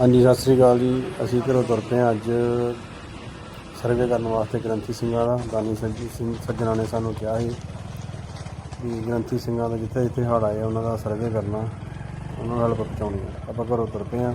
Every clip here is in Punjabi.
ਹਾਂਜੀ, ਸਤਿ ਸ੍ਰੀ ਅਕਾਲ ਜੀ। ਅਸੀਂ ਘਰੋਂ ਤੁਰ ਪਏ ਹਾਂ ਅੱਜ ਸਰਵੇ ਕਰਨ ਵਾਸਤੇ ਗ੍ਰੰਥੀ ਸਿੰਘਾਂ ਦਾ ਦਾਨੀ ਸੰਜੀ ਸਿੰਘ ਸੱਜਣਾ ਨੇ ਸਾਨੂੰ ਕਿਹਾ ਸੀ ਵੀ ਗ੍ਰੰਥੀ ਸਿੰਘਾਂ ਦਾ ਜਿੱਥੇ ਜਿੱਥੇ ਹੜ੍ਹ ਆਏ ਉਹਨਾਂ ਦਾ ਸਰਵੇ ਕਰਨਾ, ਉਹਨਾਂ ਨਾਲ ਹੈਲਪ ਪਹੁੰਚਾਉਣੀ ਹੈ ਆਪਾਂ ਘਰੋਂ ਤੁਰ ਪਏ ਹਾਂ।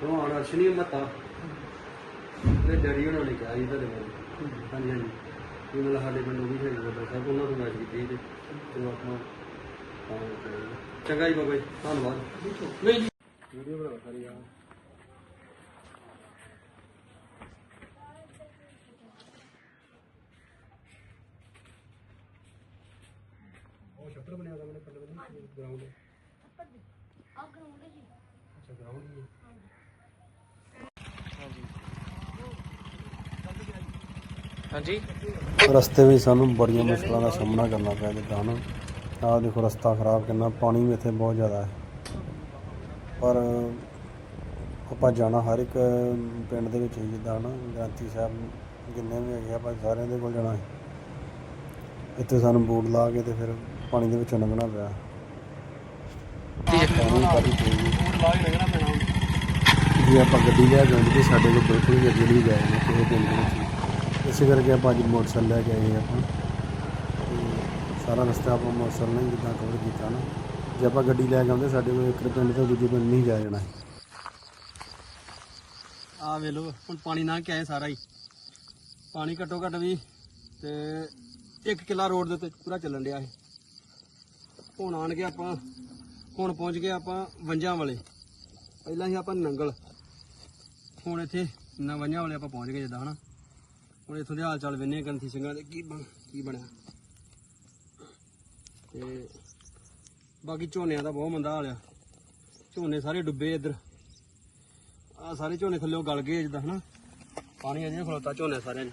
ਭਗਵਾਨ ਅਰਸ਼ਨੀ ਮਹੱਤਾ ਤੇ ਡੈਡੀ ਉਹਨਾਂ ਨੇ ਕਿਹਾ ਜੀ ਤੁਹਾਡੇ ਬਾਰੇ ਹਾਂਜੀ ਹਾਂਜੀ। ਇਹ ਮਤਲਬ ਸਾਡੇ ਪਿੰਡ ਉਹ ਵੀ ਹੈਗੇ ਬਾਬਾ ਸਾਹਿਬ ਉਹਨਾਂ ਤੋਂ ਮੈਚ ਕੀਤੀ ਤੇ ਤੇ ਜੀ। ਚੰਗਾ ਜੀ ਬਾਬਾ ਜੀ ਧੰਨਵਾਦ। ਨਹੀਂ ਜੀ। ਵੀਡੀਓ ਬਣਾ ਸਾਰੀ ਆ ਉਹ ਛੱਪੜ ਬਣਿਆ ਹੋਇਆ ਮੇਰੇ ਪਿੰਡ ਵਿੱਚ ਗਰਾਊਂਡ ਅੱਛਾ ਗਰਾਊਂਡ ਹੀ ਹੈ। ਹਾਂਜੀ। ਰਸਤੇ ਵਿੱਚ ਸਾਨੂੰ ਬੜੀਆਂ ਮੁਸ਼ਕਲਾਂ ਦਾ ਸਾਹਮਣਾ ਕਰਨਾ ਪਿਆ ਜਿੱਦਾਂ ਨਾ ਆਹ ਦੇਖੋ ਰਸਤਾ ਖਰਾਬ ਕਿੰਨਾ ਪਾਣੀ ਵੀ ਇੱਥੇ ਬਹੁਤ ਜ਼ਿਆਦਾ ਹੈ। ਪਰ ਆਪਾਂ ਜਾਣਾ ਹਰ ਇੱਕ ਪਿੰਡ ਦੇ ਵਿੱਚ ਜਿੱਦਾਂ ਨਾ ਗ੍ਰੰਥੀ ਸਾਹਿਬ ਜਿੰਨੇ ਵੀ ਹੈਗੇ ਆਪਾਂ ਸਾਰਿਆਂ ਦੇ ਕੋਲ ਜਾਣਾ ਹੈ। ਇੱਥੇ ਸਾਨੂੰ ਬੂਟ ਲਾ ਕੇ ਤੇ ਫਿਰ ਪਾਣੀ ਦੇ ਵਿੱਚੋਂ ਲੰਘਣਾ ਪਿਆ। ਪਾਣੀ ਕਾਫੀ ਤੇਜ਼ ਹੈ। ਜੇ ਆਪਾਂ ਗੱਡੀ ਲੈ ਕੇ ਆਉਂਦੇ ਤੇ ਸਾਡੇ ਕੋਲ ਬਿਲਕੁਲ ਵੀ ਅੱਗੇ ਨਹੀਂ ਜਾਏਗਾ ਕਿਸੇ ਪਿੰਡ ਦੇ ਵਿੱਚ। ਇਸੇ ਕਰਕੇ ਆਪਾਂ ਅੱਜ ਮੋਟਰਸਾਈਕਲ ਲੈ ਕੇ ਆਏ ਆਪਾਂ। ਸਾਰਾ ਰਸਤਾ ਆਪਾਂ ਮੋਟਰਸਾਈਕਲ ਨਾਲ ਜਿੱਦਾਂ ਕਵਰ ਕੀਤਾ ਨਾ। ਜੇ ਆਪਾਂ ਗੱਡੀ ਲੈ ਕੇ ਆਉਂਦੇ, ਸਾਡੇ ਕੋਲ ਇੱਕ ਪਿੰਡ ਤੋਂ ਦੂਜੇ ਪਿੰਡ ਨਹੀਂ ਜਾ ਜਾਣਾ। ਆ ਵੇ ਲੋ ਹੁਣ ਪਾਣੀ ਨਾ ਕੇ ਆਏ ਸਾਰਾ ਹੀ। ਪਾਣੀ ਘੱਟੋ ਘੱਟ ਵੀ ਤੇ 1 ਕਿਲਾ ਰੋਡ ਦੇ ਉੱਤੇ ਪੂਰਾ ਚੱਲਣ ਡਿਆ ਇਹ। ਹੁਣ ਆਣ ਕੇ ਆਪਾਂ, ਹੁਣ ਪਹੁੰਚ ਗਏ ਆਪਾਂ ਵੰਜਾਂ ਵਾਲੇ। ਪਹਿਲਾਂ ਹੀ ਆਪਾਂ ਨੰਗਲ। ਹੁਣ ਇੱਥੇ ਨਵੰਜਾਂ ਵਾਲੇ ਆਪਾਂ ਪਹੁੰਚ ਗਏ ਜਿੱਦਾਂ, ਹਨਾ। ਹੁਣ ਇੱਥੋਂ ਦੇ ਹਾਲ ਚਾਲ ਵੇਨੇ ਗੰਥੀ ਸਿੰਘਾਂ ਦੇ ਕੀ ਕੀ ਬਣਿਆ। ਤੇ ਬਾਕੀ ਝੋਨਿਆਂ ਦਾ ਬਹੁਤ ਮੰਦਾ ਹਾਲ ਆ। ਝੋਨੇ ਸਾਰੇ ਡੁੱਬੇ ਇੱਧਰ। ਆ ਸਾਰੇ ਝੋਨੇ ਥੱਲੇ ਗਲ ਗਏ ਜਿੱਦਾਂ, ਹਨਾ? ਪਾਣੀ ਅਜੇ ਖਲੋਤਾ ਝੋਨੇ ਸਾਰਿਆਂ 'ਚ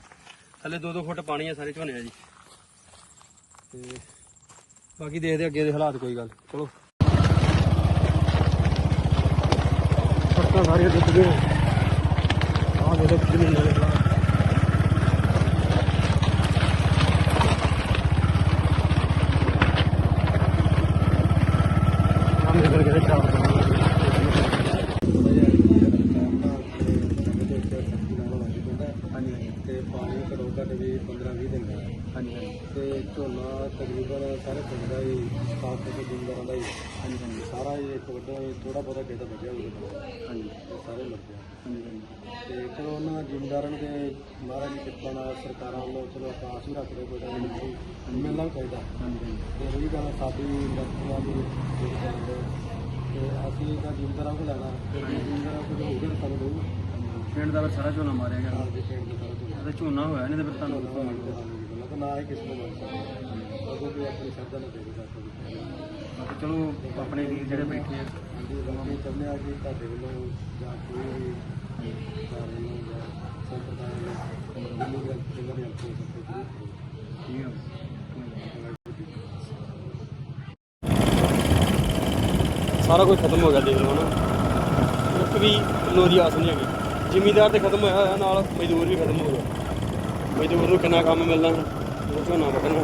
ਥੱਲੇ 2-2 ਫੁੱਟ ਪਾਣੀ ਆ ਸਾਰੇ ਝੋਨੇ ਆ ਜੀ। ਤੇ ਬਾਕੀ ਦੇਖਦੇ ਅੱਗੇ ਦੇ ਹਾਲਾਤ, ਕੋਈ ਗੱਲ ਚਲੋ। ਸੜਕਾਂ ਸਾਰੀਆਂ ਡੁੱਬ ਗਈਆਂ। ਆਹ ਦੇਖੋ ਕਿੰਨੇ ਨਵੇਂ ਹਾਲਾਤ ਆਮ ਨਿਕਲ ਕੇ ਚਾਰ ਹਾਂਜੀ ਤੇ ਪਾਣੀ ਘੱਟੋ ਘੱਟ ਵੀ 15 20 ਦਿਨ ਦਾ ਹਾਂਜੀ ਹਾਂਜੀ ਤੇ ਝੋਨਾ ਤਕਰੀਬਨ ਸਾਰੇ ਪਿੰਡ ਦਾ ਹੀ ਸਟਾਫ ਤੇ ਜ਼ਿੰਮੇਦਾਰਾਂ ਦਾ ਹੀ ਹਾਂਜੀ ਹਾਂਜੀ ਸਾਰਾ ਹੀ ਇੱਕ ਵੱਡਾ ਥੋੜਾ ਬਹੁਤਾ ਕਿਤੇ ਬਚਿਆ ਹੋਊਗਾ ਹਾਂਜੀ। ਸਾਰੇ ਹਾਂਜੀ ਹਾਂਜੀ। ਤੇ ਚਲੋ ਉਹਨਾਂ ਜ਼ਿੰਮੇਦਾਰਾਂ ਤੇ ਮਹਾਰਾਜ ਦੀ ਕਿਰਪਾ ਨਾਲ ਸਰਕਾਰਾਂ ਵੱਲੋਂ ਚਲੋ ਆਪਾਂ ਆਸ ਵੀ ਰੱਖਦੇ ਕੋਈ ਤਾਂ ਨਹੀਂ ਮਿਲਣਾ ਚਾਹੀਦਾ। ਹਾਂਜੀ ਤੇ ਉਹੀ ਗੱਲ ਸਾਡੀ ਇੰਡਸਟਰੀਆਂ ਦੀ ਤੇ ਅਸੀਂ ਤਾਂ ਜ਼ਿੰਮੇਦਾਰਾਂ ਕੋਲ ਲੈਣਾ ਤੇ ਜ਼ਿੰਮੇਦਾਰਾਂ ਕੋਲ ਹੋਊਗਾ ਤਾਂ ਸਾਨੂੰ ਦਊਗਾ ਪਿੰਡ ਦਾ ਸਾਰਾ ਝੋਨਾ ਮਾਰਿਆ ਗਿਆ। ਹਾਂਜੀ ਪਿੰਡ ਦਾ ਸਾਰਾ ਝੋਨਾ। ਹੋਇਆ ਨਹੀਂ ਤੇ ਫਿਰ ਤੁਹਾਨੂੰ ਨਾ ਹੀ ਕਿਸੇ ਨੂੰ ਮਿਲ ਸਕਦਾ। ਉਹ ਵੀ ਆਪਣੀ ਸ਼ਰਧਾ ਨਾਲ ਦੇ ਸਕਦਾ ਚਲੋ ਆਪਣੇ ਵੀਰ ਜਿਹੜੇ ਬੈਠੇ ਆ ਹਾਂਜੀ ਬਾਕੀ ਚਾਹੁੰਦੇ ਆ ਕਿ ਤੁਹਾਡੇ ਵੱਲੋਂ ਜਾਂ ਕੋਈ ਵੀ ਕਾਰਨ ਨੂੰ ਜਾਂ ਸੰਪਰਦਾਇ ਨੂੰ ਮੈਨੂੰ ਗੱਲ ਕਿਵੇਂ ਹੈਲਪ ਹੋ ਸਕਦੀ ਠੀਕ ਹੈ। ਸਾਰਾ ਕੁਝ ਖਤਮ ਹੋ ਗਿਆ ਦੇਖ ਲਓ ਨਾ। ਇੱਕ ਵੀ ਦੀ ਆਸ ਨਹੀਂ ਹੈਗੀ। ਜ਼ਿਮੀਦਾਰ ਤੇ ਖਤਮ ਹੋਇਆ ਹੋਇਆ ਨਾਲ ਮਜ਼ਦੂਰ ਵੀ ਖਤਮ ਹੋ ਗਿਆ ਮਜ਼ਦੂਰ ਨੂੰ ਕਿੰਨਾ ਕੰਮ ਮਿਲਣਾ ਉਹ ਝੋਨਾ ਵੱਢਣਾ।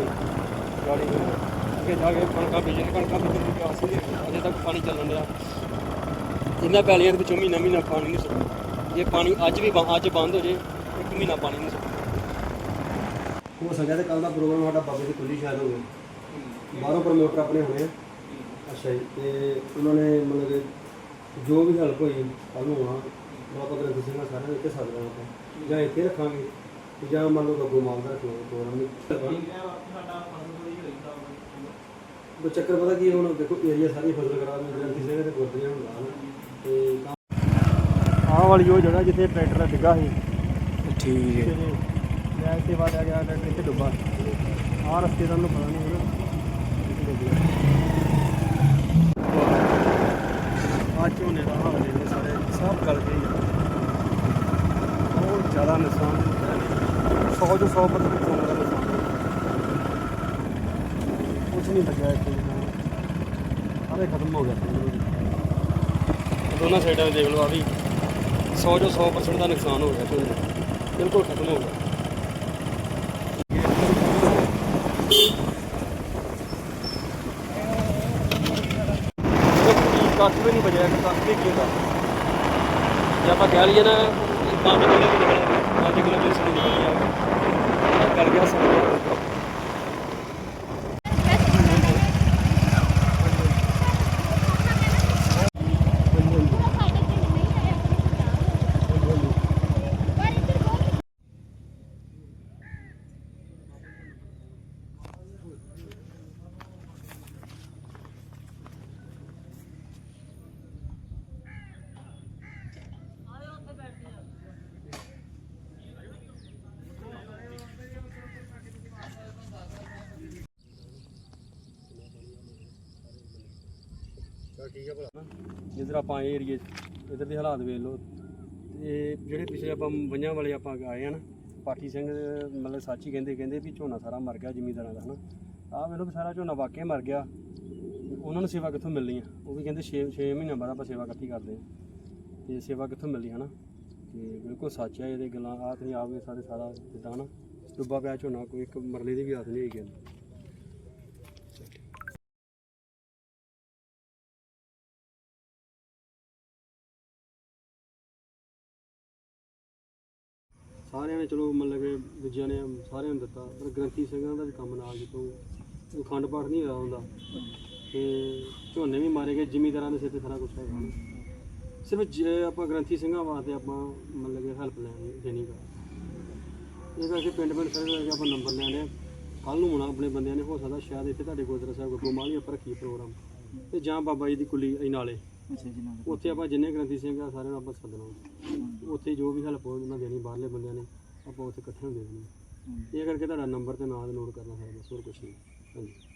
ਗਾੜੀ ਅੱਗੇ ਜਾ ਕੇ ਕਣਕਾਂ ਬੀਜਣ ਕਣਕਾਂ ਬੀਜਣ ਦੀ ਆਸ ਨਹੀਂ ਹੈਗੀ। ਅਜੇ ਤੱਕ ਪਾਣੀ ਚੱਲਣ ਡਿਆ। ਇਹਨਾਂ ਪੈਲੀਆਂ ਦੇ ਵਿੱਚੋਂ ਮਹੀਨਾ ਮਹੀਨਾ ਪਾਣੀ ਨਹੀਂ ਸੁੱਕਦਾ ਜੇ ਪਾਣੀ ਅੱਜ ਵੀ ਅੱਜ ਬੰਦ ਹੋ ਜੇ ਇੱਕ ਮਹੀਨਾ ਪਾਣੀ ਨਹੀਂ ਸੁੱਕਦਾ ਹੋ ਸਕਿਆ ਤੇ ਕੱਲ ਦਾ ਪ੍ਰੋਗਰਾਮ ਸਾਡਾ ਬਾਬੇ ਦੀ ਕੁੱਲੀ ਸ਼ਾਇਦ ਹੋਵੇ ਬਾਹਰੋਂ ਪ੍ਰਮੋਟਰ ਆਪਣੇ ਹੋਣੇ ਆ। ਅੱਛਾ ਜੀ ਤੇ ਉਹਨਾਂ ਨੇ ਮਤਲਬ ਕਿ ਜੋ ਵੀ ਹੈਲਪ ਹੋਈ ਕੱਲ ਨੂੰ ਆਉਣਾ। ਬਾਬਾ ਗ੍ਰੰਥ ਸਿੰਘ ਨਾਲ ਸਾਰਿਆਂ ਨੂੰ ਇੱਥੇ ਸੱਦ ਲੈਣਾ ਆਪਾਂ। ਜਾਂ ਇੱਥੇ ਰੱਖਾਂਗੇ। ਜਾਂ ਮੰਨ ਲਓ ਗੱਗੋ ਮਾਲ ਦਾ ਰੱਖਾਂਗੇ ਪ੍ਰੋਗਰਾਮ ਨਹੀਂ ਉਹ ਚੱਕਰ ਪਤਾ ਕੀ ਹੁਣ ਦੇਖੋ ਏਰੀਆ ਸਾਰੀ ਫਸਲ ਖਰਾਬ ਹੋ ਗ੍ਰੰਥੀ ਸਿੰਘ ਦੇ ਗੁਰਦਰੀਆਂ ਹੁੰਦਾ ਹਨ ਤੇ ਆਹ ਵਾਲੀ ਉਹ ਜਗ੍ਹਾ ਜਿੱਥੇ ਟਰੈਕਟਰ ਡਿੱਗਾ ਸੀ। ਠੀਕ ਹੈ। ਮੈਂ ਇੱਥੇ ਵਾਲਿਆ ਗਿਆ ਟਰੈਕਟਰ ਇੱਥੇ ਡੁੱਬਾ। ਆਹ ਰਸਤੇ ਦਾ ਉਹਨੂੰ ਪਤਾ ਨਹੀਂ ਗਿਆ ਆਹ ਝੋਨੇ ਦਾ ਹਾਲ ਸਾਰੇ ਸਭ ਗਲ ਗਏ ਆ। ਬਹੁਤ ਜ਼ਿਆਦਾ ਨੁਕਸਾਨ ਸੌ ਜੋ 100 ਪਰਸੈਂਟ ਝੋਨੇ ਦਾ ਨੁਕਸਾਨ ਹੋਇਆ। ਕੁਛ ਨਹੀਂ ਬਚਿਆ ਇੱਥੇ ਸਾਰੇ ਖਤਮ ਹੋ ਗਿਆ ਦੋਨਾਂ ਸਾਈਡਾਂ ਦੇਖ ਲਓ ਆ ਵੀ 100 ਜੋ 100% ਦਾ ਨੁਕਸਾਨ ਹੋ ਗਿਆ ਝੋਨੇ ਦਾ। ਬਿਲਕੁਲ ਖਤਮ ਹੋ ਗਿਆ। ਕੱਖ ਵੀ ਨਹੀਂ ਬਚਿਆ, ਕੱਖ ਵੀ ਕੀ ਹੁੰਦਾ। ਜੇ ਆਪਾਂ ਕਹਿ ਲਈਏ ਨਾ 5 ਕਿਲੋ ਵੀ ਨਿਕਲਿਆ 5 ਕਿਲੋ ਵੀ ਸਣੀ ਨਿਕਲੀ ਆ ਕਰ ਗਿਆ ਸਭ ਠੀਕ ਹੈ ਭਲਾ। ਜਿੱਧਰ ਆਪਾਂ ਇਹ ਏਰੀਏ 'ਚ, ਇਧਰ ਦੇ ਹਾਲਾਤ ਵੇਖ ਲਓ, ਤੇ ਜਿਹੜੇ ਪਿਛਲੇ ਆਪਾਂ ਵੰਜਾਂ ਵਾਲੇ ਆਪਾਂ ਆਏ ਆ ਨਾ, ਪਾਠੀ ਸਿੰਘ, ਮਤਲਬ ਸੱਚ ਹੀ ਕਹਿੰਦੇ ਕਹਿੰਦੇ ਵੀ ਝੋਨਾ ਸਾਰਾ ਮਰ ਗਿਆ ਜ਼ਿਮੀਂਦਾਰਾਂ ਦਾ, ਹਨਾ। ਆਹ ਵੇਖ ਲਓ ਵੀ ਸਾਰਾ ਝੋਨਾ ਵਾਕਿਆ ਮਰ ਗਿਆ, ਉਹਨਾਂ ਨੂੰ ਸੇਵਾ ਕਿੱਥੋਂ ਮਿਲਣੀ ਆ? ਉਹ ਵੀ ਕਹਿੰਦੇ 6 6 ਮਹੀਨਿਆਂ ਬਾਅਦ ਆਪਾਂ ਸੇਵਾ ਇਕੱਠੀ ਕਰਦੇ ਆ। ਤੇ ਸੇਵਾ ਕਿੱਥੋਂ ਮਿਲਦੀ ਹਨਾ। ਤੇ ਬਿਲਕੁਲ ਸੱਚ ਹੈ ਇਹਦੇ ਗੱਲਾਂ, ਆਹ ਤੁਸੀਂ ਆਪ ਵੀ ਸਾਰੇ ਸਾਰਾ ਜਿੱਦਾਂ ਹਨਾ। ਡੁੱਬਾ ਪਿਆ ਝੋਨਾ, ਕੋਈ ਇੱਕ ਮਰਲੇ ਦੀ ਵੀ ਆਸ ਨਹੀਂ ਹੈਗੀ ਸਾਰਿਆਂ ਨੇ ਚਲੋ ਮਤਲਬ ਕਿ ਦੂਜਿਆਂ ਨੇ ਸਾਰਿਆਂ ਨੂੰ ਦਿੱਤਾ, ਪਰ ਗ੍ਰੰਥੀ ਸਿੰਘਾਂ ਦਾ ਵੀ ਕੰਮ ਨਾਲ ਜਿੱਤੋਂ ਉਹ ਖੰਡ ਪਾਠ ਨਹੀਂ ਹੋਇਆ ਹੁੰਦਾ। ਤੇ ਝੋਨੇ ਵੀ ਮਾਰੇ ਗਏ, ਜ਼ਿਮੀਂਦਾਰਾਂ ਦੇ ਸਿਰ ਤੇ ਸਾਰਾ ਕੁਝ ਹੈਗਾ ਸਿਰਫ ਜੇ ਆਪਾਂ ਗ੍ਰੰਥੀ ਸਿੰਘਾਂ ਵਾਸਤੇ ਆਪਾਂ ਮਤਲਬ ਕਿ ਹੈਲਪ ਲੈਣੀ ਦੇਣੀ ਗਾ ਇਹ ਕਰਕੇ ਪਿੰਡ ਪਿੰਡ ਸਾਰੇ ਕਰਕੇ ਆਪਾਂ ਨੰਬਰ ਲੈਣੇ ਆ। ਕੱਲ ਨੂੰ ਹੋਣਾ ਆਪਣੇ ਬੰਦਿਆਂ ਨੇ, ਹੋ ਸਕਦਾ ਸ਼ਾਇਦ ਇੱਥੇ ਤੁਹਾਡੇ ਗੁਰਦੁਆਰਾ ਸਾਹਿਬ ਗੁਰੂ ਮਾਲੀ ਆਪਾਂ ਰੱਖੀਏ ਪ੍ਰੋਗਰਾਮ ਤੇ ਜਾਂ ਬਾਬਾ ਜੀ ਦੀ ਕੁੱਲੀ ਨਾਲੇ ਉੱਥੇ ਆਪਾਂ ਜਿੰਨੇ ਗ੍ਰੰਥੀ ਸਿੰਘ ਆ ਸਾਰਿਆਂ ਨੂੰ ਆਪਾਂ ਸੱਦਣਾ ਉੱਥੇ ਜੋ ਵੀ ਹੈਲਪ ਉਹਨਾਂ ਦੇਣੀ ਬਾਹਰਲੇ ਬੰਦਿਆਂ ਨੇ ਆਪਾਂ ਉੱਥੇ ਇਕੱਠੇ ਨੂੰ ਦੇ ਦੇਣੀ ਇਹ ਕਰਕੇ ਤੁਹਾਡਾ ਨੰਬਰ ਤੇ ਨਾਂ ਨੋਟ ਕਰਨਾ ਹੈ ਬਸ ਹੋਰ ਕੁਝ ਨਹੀਂ। ਹਾਂਜੀ।